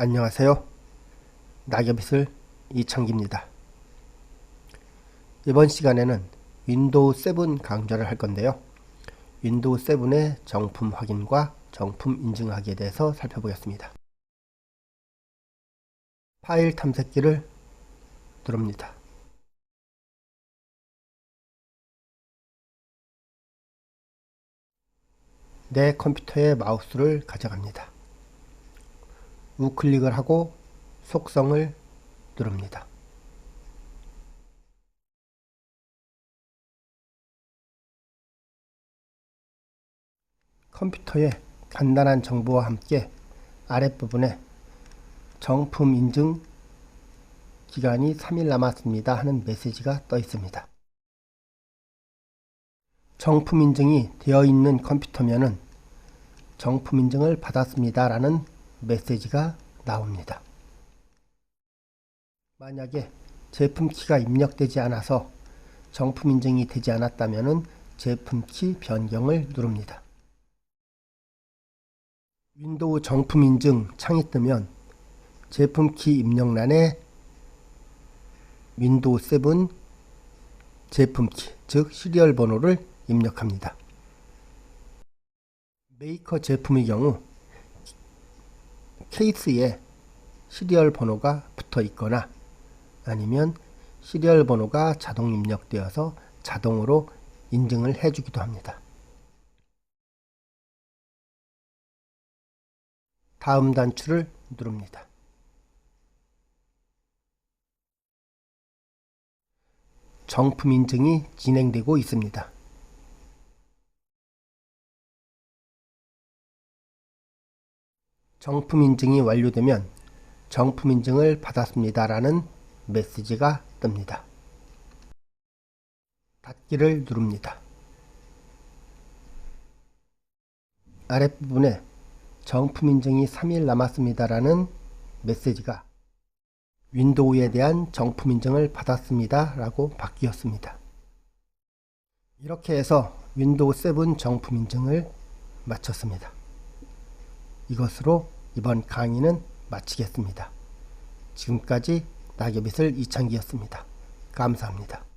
안녕하세요. 낙엽이슬 이창기입니다. 이번 시간에는 윈도우 7 강좌를 할 건데요. 윈도우 7의 정품 확인과 정품 인증하기에 대해서 살펴보겠습니다. 파일 탐색기를 누릅니다. 내 컴퓨터의 마우스를 가져갑니다. 우클릭을 하고 속성을 누릅니다. 컴퓨터의 간단한 정보와 함께 아랫부분에 정품 인증 기간이 3일 남았습니다 하는 메시지가 떠 있습니다. 정품 인증이 되어 있는 컴퓨터면은 정품 인증을 받았습니다 라는 메시지가 나옵니다. 만약에 제품 키가 입력되지 않아서 정품 인증이 되지 않았다면 제품 키 변경을 누릅니다. 윈도우 정품 인증 창이 뜨면 제품 키 입력란에 윈도우 7 제품 키, 즉 시리얼 번호를 입력합니다. 메이커 제품의 경우 케이스에 시리얼 번호가 붙어 있거나 아니면 시리얼 번호가 자동 입력되어서 자동으로 인증을 해주기도 합니다. 다음 단추를 누릅니다. 정품 인증이 진행되고 있습니다. 정품 인증이 완료되면 정품 인증을 받았습니다 라는 메시지가 뜹니다. 닫기를 누릅니다. 아랫부분에 정품 인증이 3일 남았습니다 라는 메시지가 윈도우에 대한 정품 인증을 받았습니다 라고 바뀌었습니다. 이렇게 해서 윈도우 7 정품 인증을 마쳤습니다. 이것으로 이번 강의는 마치겠습니다. 지금까지 낙엽이슬 이창기였습니다. 감사합니다.